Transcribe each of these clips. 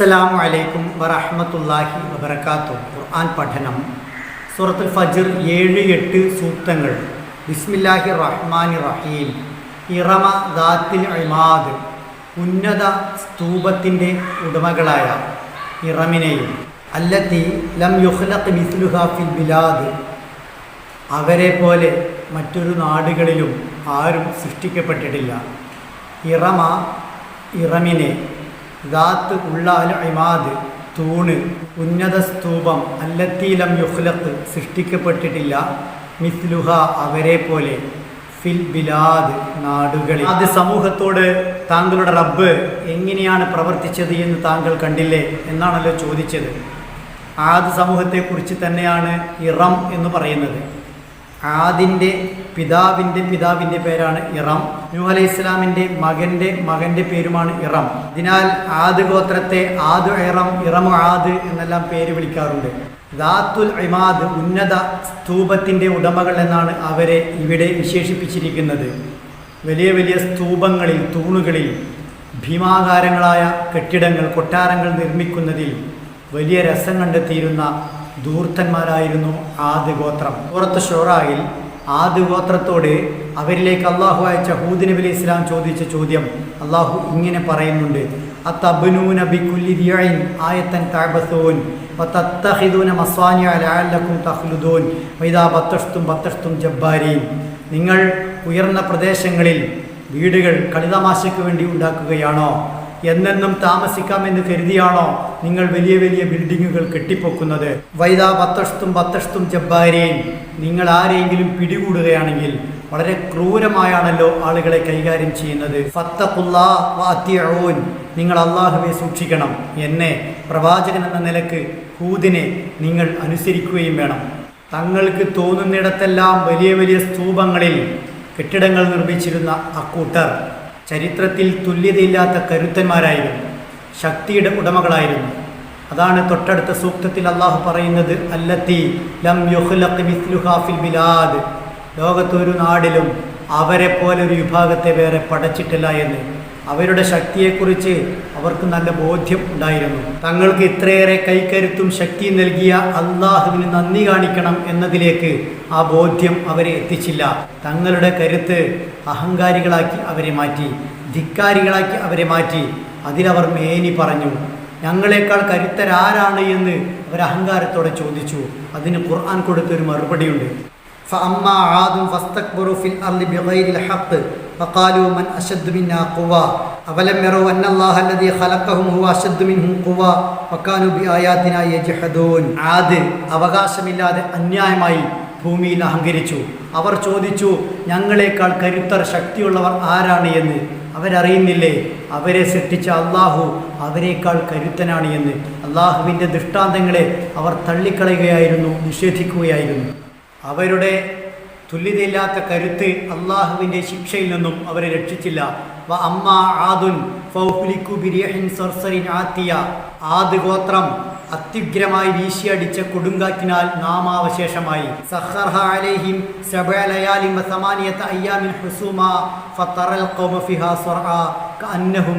അസ്സലാമു അലൈക്കും വറഹമത്തല്ലാഹി വബർക്കാത്തു ഖുർആൻ പഠനം. സൂറത്തുൽ ഫജ്ർ ഏഴ് എട്ട് സൂക്തങ്ങൾ. ബിസ്മില്ലാഹി റഹ്മാൻ റഹീം. ഇറമ ദാത്തിൽ ഇമാദ്. ഉന്നത സ്തൂപത്തിന്റെ ഉടമകളായ ഇറമിനെയും. അല്ലത്തി ലം യുഹ്ലഖ് മിസ്ലുഹ ഫിൽ ബിലാദ്. അവരെ പോലെ മറ്റൊരു നാടുകളിലും ആരും സൃഷ്ടിക്കപ്പെട്ടിട്ടില്ല. ഇറമ ഇറമിനെ ദാത്ത് ഉള്ളാൽ ഇമാദ് തൂണ് ഉന്നത സ്തൂപം അല്ലത്തീലം യുഹ്ലത്ത് സൃഷ്ടിക്കപ്പെട്ടിട്ടില്ല. മിസ്ലുഹ അവരെ പോലെ ഫിൽ ബിലാദ് നാടുകളിൽ. അത് സമൂഹത്തോട് താങ്കളുടെ റബ്ബ് എങ്ങനെയാണ് പ്രവർത്തിച്ചത് എന്ന് താങ്കൾ കണ്ടില്ലേ എന്നാണല്ലോ ചോദിച്ചത്. ആദ് സമൂഹത്തെക്കുറിച്ച് തന്നെയാണ് ഇറം എന്ന് പറയുന്നത്. ആദിന്റെ പിതാവിന്റെ പിതാവിന്റെ പേരാണ് ഇറം. നൂഹ് അലൈഹി ഇസ്ലാമിന്റെ മകന്റെ മകന്റെ പേരുമാണ് ഇറം. അതിനാൽ ആദ് ഗോത്രത്തെ ആദ് ഇറം ഇറമു ആദ് എന്നെല്ലാം പേര് വിളിക്കാറുണ്ട്. ദാത്തുൽ ഇമാദ് ഉന്നത സ്തൂപത്തിന്റെ ഉടമകൾ എന്നാണ് അവരെ ഇവിടെ വിശേഷിപ്പിച്ചിരിക്കുന്നത്. വലിയ വലിയ സ്തൂപങ്ങളിൽ തൂണുകളിൽ ഭീമാകാരങ്ങളായ കെട്ടിടങ്ങൾ കൊട്ടാരങ്ങൾ നിർമ്മിക്കുന്നതിൽ വലിയ രസം കണ്ടെത്തിയിരുന്ന ധൂർത്തന്മാരായിരുന്നു ആദ്യ ഗോത്രം. പുറത്ത് ഷോറായിൽ ആദ്യ ഗോത്രത്തോട് അവരിലേക്ക് അള്ളാഹു അയച്ച ഹൂദ് നബി ഇസ്ലാം ചോദിച്ച ചോദ്യം അള്ളാഹു ഇങ്ങനെ പറയുന്നുണ്ട് ആയത്തൻ ജബ്ബാരീൻ. നിങ്ങൾ ഉയർന്ന പ്രദേശങ്ങളിൽ വീടുകൾ കളിതമാശയ്ക്ക് വേണ്ടി ഉണ്ടാക്കുകയാണോ? എന്നെന്നും താമസിക്കാമെന്ന് കരുതിയാണോ നിങ്ങൾ വലിയ വലിയ ബിൽഡിങ്ങുകൾ കെട്ടിപ്പൊക്കുന്നത്? വൈദാ ബത്തഷ്തും ബത്തഷ്തും ജബ്ബാരെയും നിങ്ങൾ ആരെങ്കിലും പിടികൂടുകയാണെങ്കിൽ വളരെ ക്രൂരമായാണല്ലോ ആളുകളെ കൈകാര്യം ചെയ്യുന്നത്. ഫത്തഖുല്ലാ വാത്തിയഊൻ നിങ്ങൾ അള്ളാഹുവെ സൂക്ഷിക്കണം. എന്നെ പ്രവാചകൻ എന്ന നിലയ്ക്ക് ഹൂദിനെ നിങ്ങൾ അനുസരിക്കുകയും വേണം. തങ്ങൾക്ക് തോന്നുന്നിടത്തെല്ലാം വലിയ വലിയ സ്തൂപങ്ങളിൽ കെട്ടിടങ്ങൾ നിർമ്മിച്ചിരുന്ന അക്കൂട്ടർ ചരിത്രത്തിൽ തുല്യതയില്ലാത്ത കരുത്തന്മാരായിരുന്നു. ശക്തിയുടെ ഉടമകളായിരുന്നു. അതാണ് തൊട്ടടുത്ത സൂക്തത്തിൽ അള്ളാഹു പറയുന്നത് അല്ലത്തി ലം യുഹ്ലഖ് മിസ്ലുഹാ ഫിൽ ബിലാദ്. ലോകത്തൊരു നാടിലും അവരെ പോലൊരു വിഭാഗത്തെ വേറെ പടച്ചിട്ടില്ല എന്ന്. അവരുടെ ശക്തിയെക്കുറിച്ച് അവർക്ക് നല്ല ബോധ്യം ഉണ്ടായിരുന്നു. തങ്ങൾക്ക് ഇത്രയേറെ കൈക്കരുത്തും ശക്തിയും നൽകിയ അള്ളാഹുവിന് നന്ദി കാണിക്കണം എന്നതിലേക്ക് ആ ബോധ്യം അവരെ എത്തിച്ചില്ല. തങ്ങളുടെ കരുത്ത് അഹങ്കാരികളാക്കി അവരെ മാറ്റി ധിക്കാരികളാക്കി അവരെ മാറ്റി. അതിലവർ മേനി പറഞ്ഞു ഞങ്ങളെക്കാൾ കരുത്തരാരാണ് എന്ന് അവർ അഹങ്കാരത്തോടെ ചോദിച്ചു. അതിന് ഖുർആൻ കൊടുത്തൊരു മറുപടിയുണ്ട്. ഫഅമ്മ ആദും ഫസ്തക്ബറു ഫിൽ അർലി ബിഗൈരിൽ ഹഖ്. فقالوا من أشد منا قوة أولم يروا أن الله الذي خلقهم هو أشد منهم قوة وكانوا بآياتنا يجحدون عاد അവകാശമില്ലാതെ അന്യായമായി ഭൂമിയിൽ അഹങ്കരിച്ചു അവർ ചോദിച്ചു ഞങ്ങളെക്കാൾ കരുത്തർ ശക്തിയുള്ളവർ ആരാണ് എന്ന് അവരറിയുന്നില്ലേ അവരെ സൃഷ്ടിച്ച അള്ളാഹു അവരെക്കാൾ കരുത്തനാണ് എന്ന് അള്ളാഹുവിൻ്റെ ദൃഷ്ടാന്തങ്ങളെ അവർ തള്ളിക്കളയുകയായിരുന്നു നിഷേധിക്കുകയായിരുന്നു അവരുടെ തുല്യതയില്ലാത്ത കരുത്ത് അള്ളാഹുവിന്റെ ശിക്ഷയിൽ നിന്നും അവരെ രക്ഷിച്ചില്ല. വ അമ്മ ആദുൻ ആത്തിയ. ആദ് ഗോത്രം അത്യുഗ്രമായി വീശിയടിച്ച കൊടുങ്കാറ്റിനാൽ നാമാവശേഷമായി. സഹർഹ അലൈഹിം കഅന്നഹും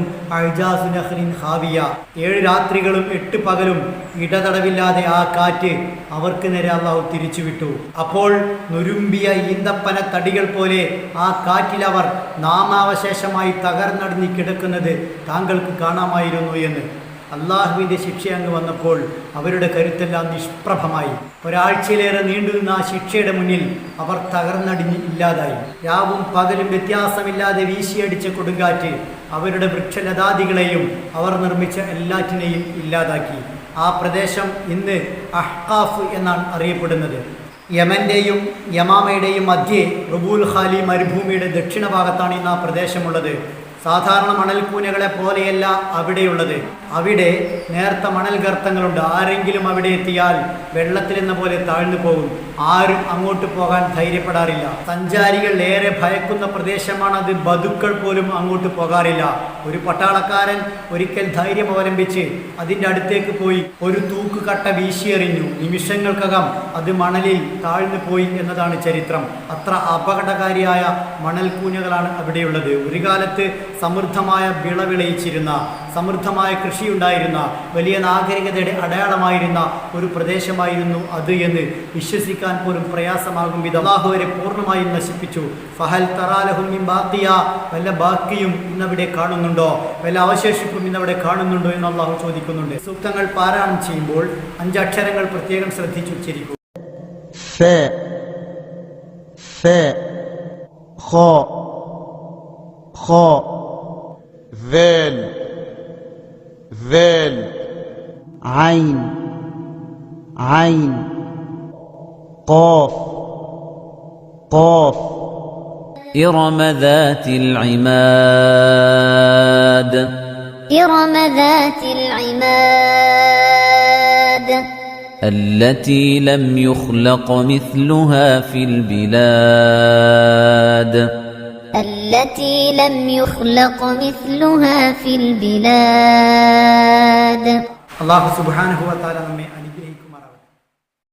ഹാവിയ. ഏഴ് രാത്രികളും എട്ട് പകലും ഇടതടവില്ലാതെ ആ കാറ്റ് അവർക്ക് നേരെ അള്ളാഹു തിരിച്ചുവിട്ടു. അപ്പോൾ നുരുമ്പിയ ഈന്തപ്പന തടികൾ പോലെ ആ കാറ്റിൽ അവർ നാമാവശേഷമായി തകർന്നടിഞ്ഞ് കിടക്കുന്നത് താങ്കൾക്ക് കാണാമായിരുന്നു എന്ന്. അള്ളാഹുവിന്റെ ശിക്ഷ അങ്ങ് വന്നപ്പോൾ അവരുടെ കരുത്തെല്ലാം നിഷ്പ്രഭമായി. ഒരാഴ്ചയിലേറെ നീണ്ടുനിന്ന ആ ശിക്ഷയുടെ മുന്നിൽ അവർ തകർന്നടിഞ്ഞ് ഇല്ലാതായി. രാവും പകലും വ്യത്യാസമില്ലാതെ വീശിയടിച്ച കൊടുങ്കാറ്റ് അവരുടെ വൃക്ഷലതാദികളെയും അവർ നിർമ്മിച്ച എല്ലാറ്റിനെയും ഇല്ലാതാക്കി. ആ പ്രദേശം ഇന്ന് അഹ്കാഫ് എന്നാണ് അറിയപ്പെടുന്നത്. യമന്റെയും യമാമയുടെയും മധ്യേ റുബൂൽ ഖാലി മരുഭൂമിയുടെ ദക്ഷിണ ഭാഗത്താണ് ഇന്ന് ആ പ്രദേശമുള്ളത്. സാധാരണ മണൽക്കൂനകളെ പോലെയല്ല അവിടെയുള്ളത്. അവിടെ നേർത്ത മണൽ ഗർത്തങ്ങളുണ്ട് ആരെങ്കിലും അവിടെ എത്തിയാൽ വെള്ളത്തിലെന്ന പോലെ താഴ്ന്നു പോകും. ആരും അങ്ങോട്ട് പോകാൻ ധൈര്യപ്പെടാറില്ല. സഞ്ചാരികൾ ഏറെ ഭയക്കുന്ന പ്രദേശമാണ് അത്. ബതുക്കൾ പോലും അങ്ങോട്ട് പോകാറില്ല. ഒരു പട്ടാളക്കാരൻ ഒരിക്കൽ ധൈര്യം അവലംബിച്ച് അതിന്റെ അടുത്തേക്ക് പോയി ഒരു തൂക്കുകട്ട വീശിയെറിഞ്ഞു നിമിഷങ്ങൾക്കകം അത് മണലിൽ താഴ്ന്നു പോയി എന്നതാണ് ചരിത്രം. അത്ര അപകടകാരിയായ മണൽക്കൂനകളാണ് അവിടെയുള്ളത്. ഒരു കാലത്ത് സമൃദ്ധമായ വിള വിളയിച്ചിരുന്ന സമൃദ്ധമായ കൃഷിയുണ്ടായിരുന്ന വലിയ നാഗരികതയുടെ അടയാളമായിരുന്ന ഒരു പ്രദേശമായിരുന്നു അത് എന്ന് വിശ്വസിക്കാൻ പോലും പ്രയാസമാകും വിധം അള്ളാഹുവരെ പൂർണ്ണമായും നശിപ്പിച്ചു ഫഹൽ തറാലഹും മിൻ ബാക്കിയ വല്ല ബാക്കിയും ഇന്നവിടെ കാണുന്നുണ്ടോ വല്ല അവശേഷിപ്പും ഇന്നവിടെ കാണുന്നുണ്ടോ എന്ന് അള്ളാഹു ചോദിക്കുന്നുണ്ട് സൂക്തങ്ങൾ പാരായണം ചെയ്യുമ്പോൾ അഞ്ചക്ഷരങ്ങൾ പ്രത്യേകം ശ്രദ്ധിച്ചു ഉച്ചരിക്കും فاء فاء خاء خاء ذال ذال عين عين قاف قاف. إرم ذات العماد. إرم ذات العماد. التي لم يخلق مثلها في البلاد. التي لم يخلق مثلها في البلاد. الله سبحانه وتعالى